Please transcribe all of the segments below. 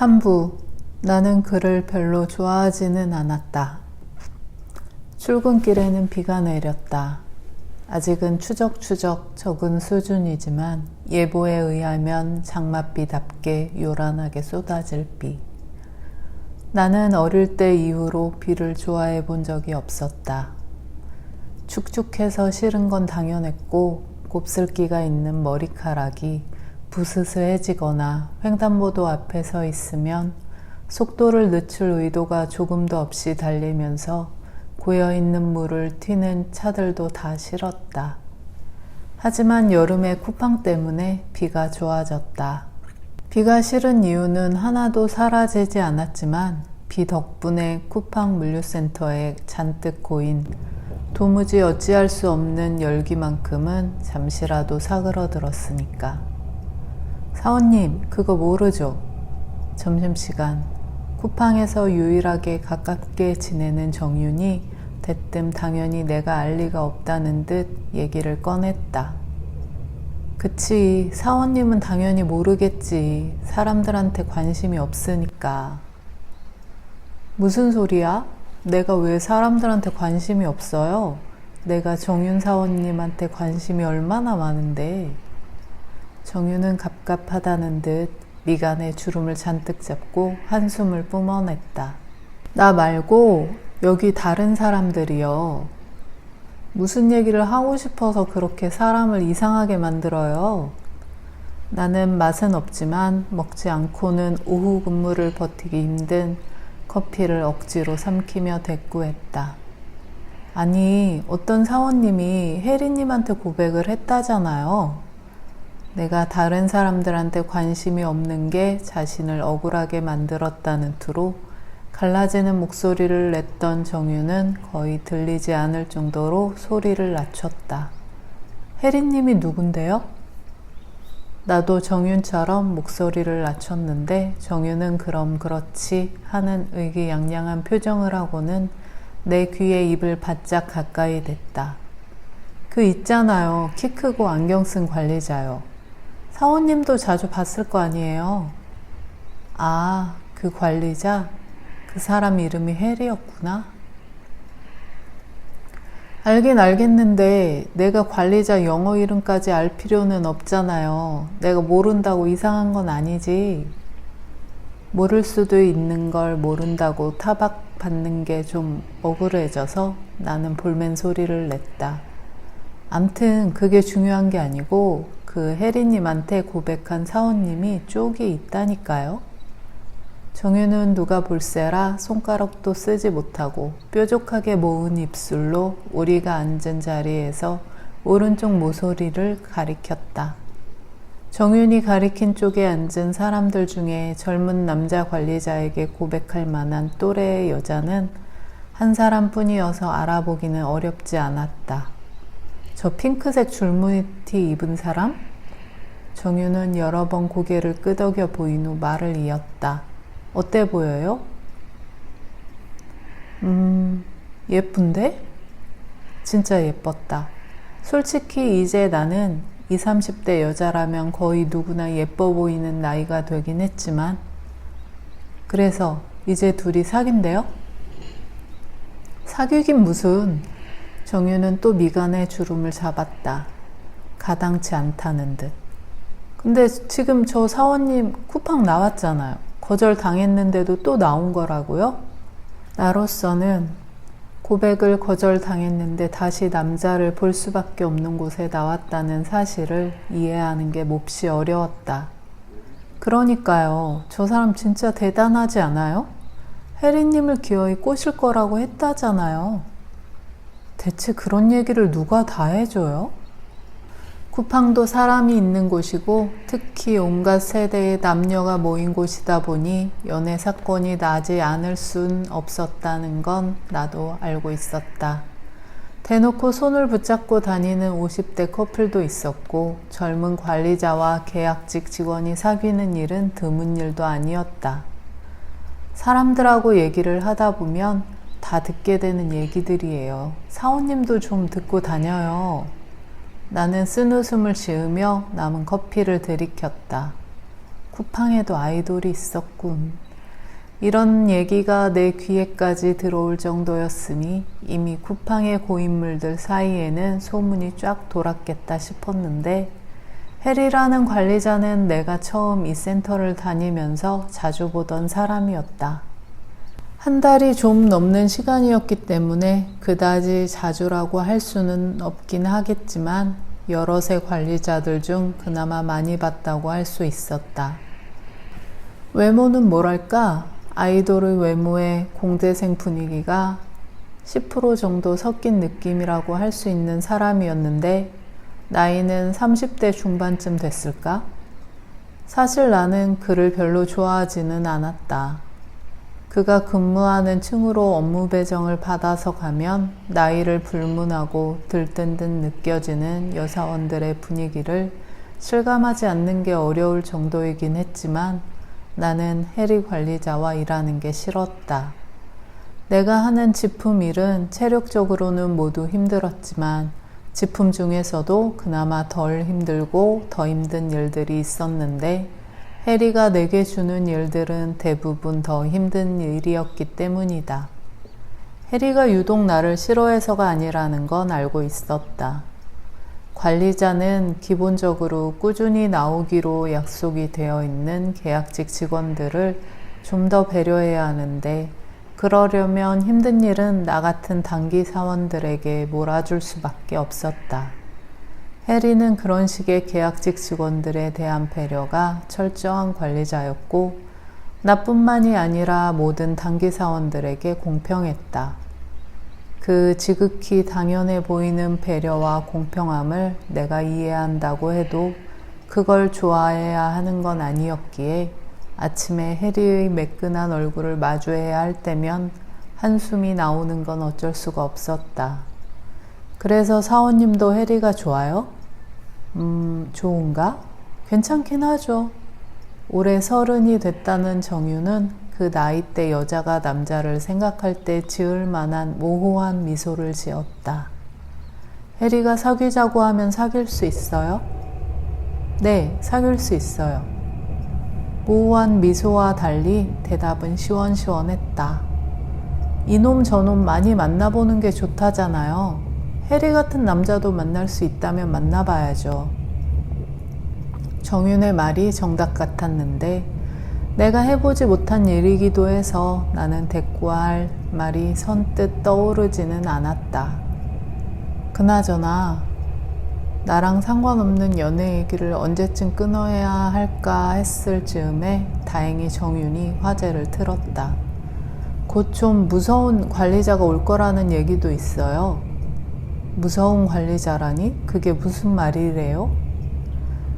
3부 나는 그를 별로 좋아하지는 않았다. 출근길에는 비가 내렸다. 아직은 추적추적 적은 수준이지만 예보에 의하면 장맛비답게 요란하게 쏟아질 비. 나는 어릴 때 이후로 비를 좋아해 본 적이 없었다. 축축해서 싫은 건 당연했고 곱슬기가 있는 머리카락이 부스스해지거나 횡단보도 앞에 서 있으면 속도를 늦출 의도가 조금도 없이 달리면서 고여있는 물을 튀는 차들도 다 싫었다. 하지만 여름의 쿠팡 때문에 비가 좋아졌다. 비가 싫은 이유는 하나도 사라지지 않았지만 비 덕분에 쿠팡 물류센터에 잔뜩 고인 도무지 어찌할 수 없는 열기만큼은 잠시라도 사그러들었으니까. 사원님, 그거 모르죠? 점심시간, 쿠팡에서 유일하게 가깝게 지내는 정윤이 대뜸 당연히 내가 알 리가 없다는 듯 얘기를 꺼냈다. 그치, 사원님은 당연히 모르겠지. 사람들한테 관심이 없으니까. 무슨 소리야? 내가 왜 사람들한테 관심이 없어요? 내가 정윤 사원님한테 관심이 얼마나 많은데. 정윤은 갑갑하다는 듯 미간에 주름을 잔뜩 잡고 한숨을 뿜어냈다. 나 말고 여기 다른 사람들이요. 무슨 얘기를 하고 싶어서 그렇게 사람을 이상하게 만들어요? 나는 맛은 없지만 먹지 않고는 오후 근무를 버티기 힘든 커피를 억지로 삼키며 대꾸했다. 아니, 어떤 사원님이 혜리님한테 고백을 했다잖아요. 내가 다른 사람들한테 관심이 없는 게 자신을 억울하게 만들었다는 투로 갈라지는 목소리를 냈던 정유는 거의 들리지 않을 정도로 소리를 낮췄다. 혜리님이 누군데요? 나도 정윤처럼 목소리를 낮췄는데 정윤은 그럼 그렇지 하는 의기양양한 표정을 하고는 내 귀에 입을 바짝 가까이 댔다. 그 있잖아요. 키 크고 안경 쓴 관리자요. 사원님도 자주 봤을 거 아니에요. 아, 그 관리자? 그 사람 이름이 혜리였구나. 알긴 알겠는데 내가 관리자 영어 이름까지 알 필요는 없잖아요. 내가 모른다고 이상한 건 아니지. 모를 수도 있는 걸 모른다고 타박 받는 게 좀 억울해져서 나는 볼멘 소리를 냈다. 암튼 그게 중요한 게 아니고 그 혜리님한테 고백한 사원님이 쪽이 있다니까요. 정유는 누가 볼세라 손가락도 쓰지 못하고 뾰족하게 모은 입술로 우리가 앉은 자리에서 오른쪽 모서리를 가리켰다. 정윤이 가리킨 쪽에 앉은 사람들 중에 젊은 남자 관리자에게 고백할 만한 또래의 여자는 한 사람뿐이어서 알아보기는 어렵지 않았다. 저 핑크색 줄무늬티 입은 사람? 정윤은 여러 번 고개를 끄덕여 보인 후 말을 이었다. 어때 보여요? 음, 예쁜데? 진짜 예뻤다. 솔직히 이제 나는 20, 30대 여자라면 거의 누구나 예뻐 보이는 나이가 되긴 했지만, 그래서 이제 둘이 사귄대요? 사귀긴 무슨, 정유는 또 미간에 주름을 잡았다. 가당치 않다는 듯. 근데 지금 저 사원님 쿠팡 나왔잖아요. 거절 당했는데도 또 나온 거라고요? 나로서는 고백을 거절 당했는데 다시 남자를 볼 수밖에 없는 곳에 나왔다는 사실을 이해하는 게 몹시 어려웠다. 그러니까요. 저 사람 진짜 대단하지 않아요? 혜리님을 기어이 꼬실 거라고 했다잖아요. 대체 그런 얘기를 누가 다 해줘요? 쿠팡도 사람이 있는 곳이고 특히 온갖 세대의 남녀가 모인 곳이다 보니 연애 사건이 나지 않을 순 없었다는 건 나도 알고 있었다. 대놓고 손을 붙잡고 다니는 50대 커플도 있었고 젊은 관리자와 계약직 직원이 사귀는 일은 드문 일도 아니었다. 사람들하고 얘기를 하다 보면 다 듣게 되는 얘기들이에요. 사원님도 좀 듣고 다녀요. 나는 쓴 웃음을 지으며 남은 커피를 들이켰다. 쿠팡에도 아이돌이 있었군. 이런 얘기가 내 귀에까지 들어올 정도였으니 이미 쿠팡의 고인물들 사이에는 소문이 쫙 돌았겠다 싶었는데 해리라는 관리자는 내가 처음 이 센터를 다니면서 자주 보던 사람이었다. 한 달이 좀 넘는 시간이었기 때문에 그다지 자주라고 할 수는 없긴 하겠지만 여럿의 관리자들 중 그나마 많이 봤다고 할 수 있었다. 외모는 뭐랄까 아이돌의 외모에 공대생 분위기가 10% 정도 섞인 느낌이라고 할 수 있는 사람이었는데 나이는 30대 중반쯤 됐을까? 사실 나는 그를 별로 좋아하지는 않았다. 그가 근무하는 층으로 업무 배정을 받아서 가면 나이를 불문하고 들뜬 듯 느껴지는 여사원들의 분위기를 실감하지 않는 게 어려울 정도이긴 했지만 나는 해리 관리자와 일하는 게 싫었다. 내가 하는 지품 일은 체력적으로는 모두 힘들었지만 지품 중에서도 그나마 덜 힘들고 더 힘든 일들이 있었는데 해리가 내게 주는 일들은 대부분 더 힘든 일이었기 때문이다. 해리가 유독 나를 싫어해서가 아니라는 건 알고 있었다. 관리자는 기본적으로 꾸준히 나오기로 약속이 되어 있는 계약직 직원들을 좀 더 배려해야 하는데 그러려면 힘든 일은 나 같은 단기 사원들에게 몰아줄 수밖에 없었다. 해리는 그런 식의 계약직 직원들에 대한 배려가 철저한 관리자였고 나뿐만이 아니라 모든 단기 사원들에게 공평했다. 그 지극히 당연해 보이는 배려와 공평함을 내가 이해한다고 해도 그걸 좋아해야 하는 건 아니었기에 아침에 해리의 매끈한 얼굴을 마주해야 할 때면 한숨이 나오는 건 어쩔 수가 없었다. 그래서 사원님도 해리가 좋아요? 음, 좋은가? 괜찮긴 하죠. 올해 서른이 됐다는 정유는 그 나이대 여자가 남자를 생각할 때 지을 만한 모호한 미소를 지었다. 해리가 사귀자고 하면 사귈 수 있어요? 네, 사귈 수 있어요. 모호한 미소와 달리 대답은 시원시원했다. 이놈 저놈 많이 만나보는 게 좋다잖아요. 해리 같은 남자도 만날 수 있다면 만나봐야죠. 정윤의 말이 정답 같았는데 내가 해보지 못한 일이기도 해서 나는 대꾸할 말이 선뜻 떠오르지는 않았다. 그나저나 나랑 상관없는 연애 얘기를 언제쯤 끊어야 할까 했을 즈음에 다행히 정윤이 화제를 틀었다. 곧 좀 무서운 관리자가 올 거라는 얘기도 있어요. 무서운 관리자라니? 그게 무슨 말이래요?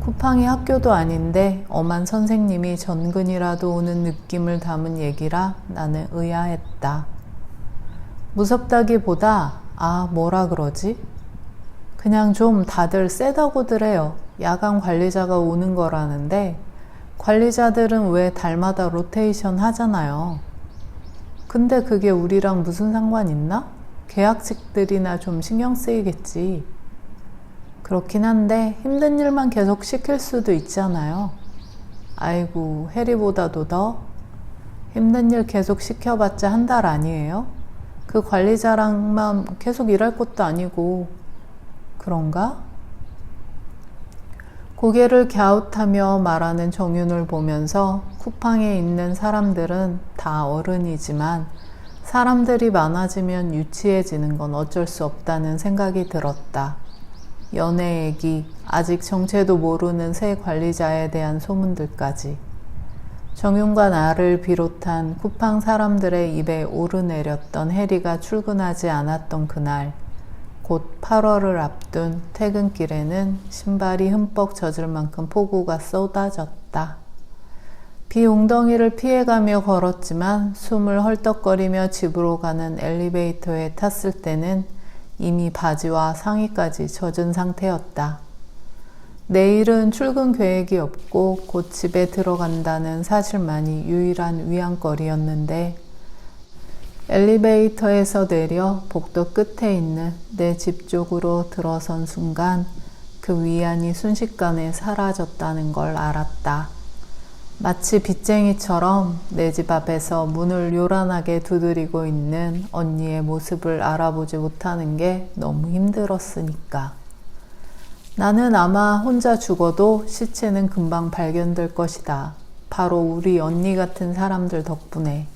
쿠팡이 학교도 아닌데 엄한 선생님이 전근이라도 오는 느낌을 담은 얘기라 나는 의아했다. 무섭다기보다 아 뭐라 그러지? 그냥 좀 다들 세다고들 해요. 야간 관리자가 오는 거라는데 관리자들은 왜 달마다 로테이션 하잖아요. 근데 그게 우리랑 무슨 상관 있나? 계약직들이나 좀 신경 쓰이겠지. 그렇긴 한데 힘든 일만 계속 시킬 수도 있잖아요. 아이고, 해리보다도 더 힘든 일 계속 시켜봤자 한 달 아니에요? 그 관리자랑만 계속 일할 것도 아니고, 그런가? 고개를 갸웃하며 말하는 정윤을 보면서 쿠팡에 있는 사람들은 다 어른이지만 사람들이 많아지면 유치해지는 건 어쩔 수 없다는 생각이 들었다. 연애 얘기, 아직 정체도 모르는 새 관리자에 대한 소문들까지. 정윤과 나를 비롯한 쿠팡 사람들의 입에 오르내렸던 해리가 출근하지 않았던 그날, 곧 8월을 앞둔 퇴근길에는 신발이 흠뻑 젖을 만큼 폭우가 쏟아졌다. 비 웅덩이를 피해가며 걸었지만 숨을 헐떡거리며 집으로 가는 엘리베이터에 탔을 때는 이미 바지와 상의까지 젖은 상태였다. 내일은 출근 계획이 없고 곧 집에 들어간다는 사실만이 유일한 위안거리였는데 엘리베이터에서 내려 복도 끝에 있는 내 집 쪽으로 들어선 순간 그 위안이 순식간에 사라졌다는 걸 알았다. 마치 빚쟁이처럼 내 집 앞에서 문을 요란하게 두드리고 있는 언니의 모습을 알아보지 못하는 게 너무 힘들었으니까. 나는 아마 혼자 죽어도 시체는 금방 발견될 것이다. 바로 우리 언니 같은 사람들 덕분에.